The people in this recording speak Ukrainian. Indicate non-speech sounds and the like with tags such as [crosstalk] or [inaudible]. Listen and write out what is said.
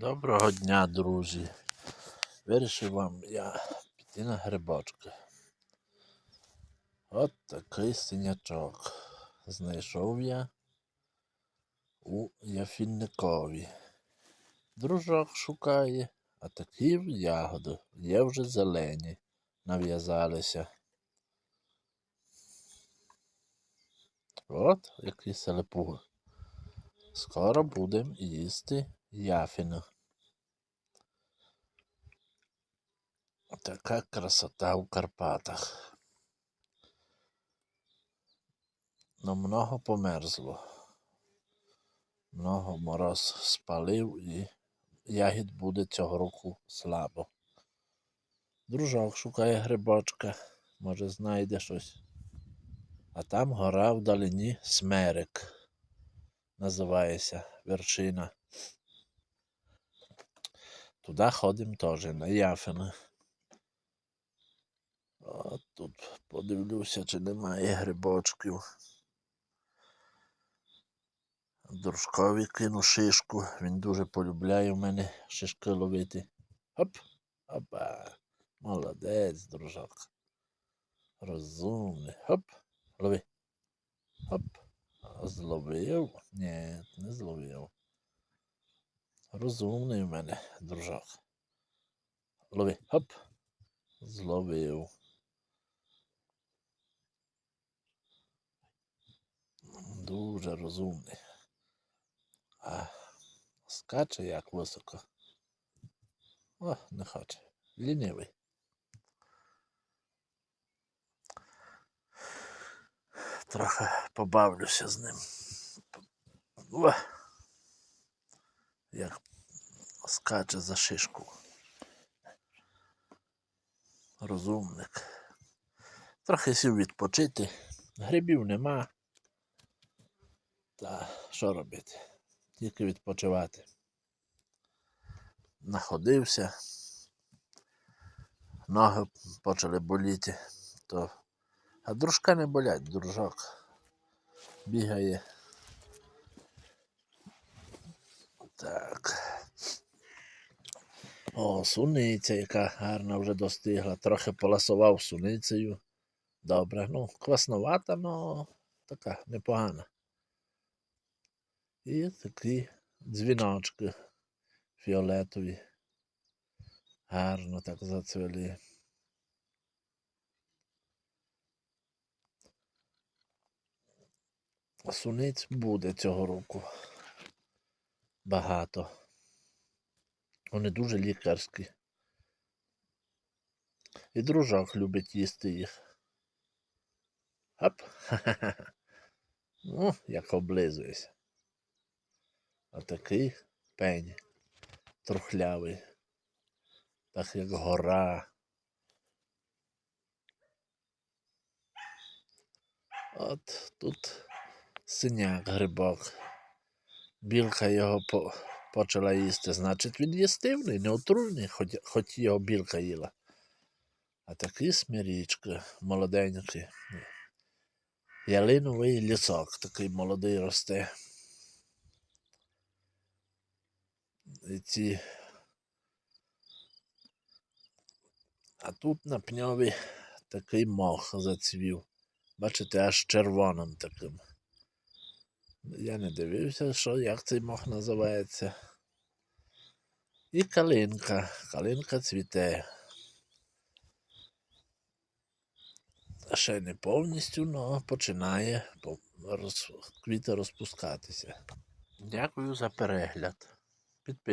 Доброго дня, друзі. Вирішив вам я піти на грибочки. От такий синячок. Знайшов я у Яфінникові. Дружок шукає, а такі в ягоду. Є вже зелені, нав'язалися. От який селепуга. Скоро будемо їсти яфіну. Така красота в Карпатах. Но много померзло. Много мороз спалив і ягід буде цього року слабо. Дружок шукає грибочка, може знайде щось. А там гора вдалині смерек. Називається вершина. Туди ходимо теж на яфини. От тут подивлюся, чи немає грибочків. Дружкові кину шишку. Він дуже полюбляє в мене шишки ловити. Хоп! Опа! Молодець, дружок. Розумний. Хоп! Лови. Хоп. Зловив? Ні, не зловив. Розумний в мене, дружок. Лови. Хоп. Зловив. Дуже розумний. А скаче як високо. О, не хоче. Лінивий. Трохи побавлюся з ним. О, як скаче за шишку. Розумник. Трохи сів відпочити. Грибів нема. Та що робити? Тільки відпочивати. Находився. Ноги почали боліти, то. А дружка не болять, дружок. Бігає. Так. О, суниця, яка гарна вже достигла. Трохи поласував суницею. Добре. Ну, квасновата, але така непогана. І такі дзвіночки фіолетові. Гарно так зацвели. Суниць буде цього року. Багато. Вони дуже лікарські. І дружок любить їсти їх. Оп! Ха-ха-ха. [laughs] Ну, як облизуєшся. Отакий пень трухлявий. Так як гора. От тут синяк грибок. Білка його по, почала їсти, значить він їстивний, не хоч, хоч його білка їла. А такі смірічки молоденькі. Ялиновий лісок такий молодий росте. І ці. А тут на пньові такий мох зацвів. Бачите, аж червоним таким. Я не дивився, що як цей мох називається. І калинка. Калинка цвіте. Ще не повністю, але починає роз... квіти розпускатися. Дякую за перегляд. Підписуйтесь.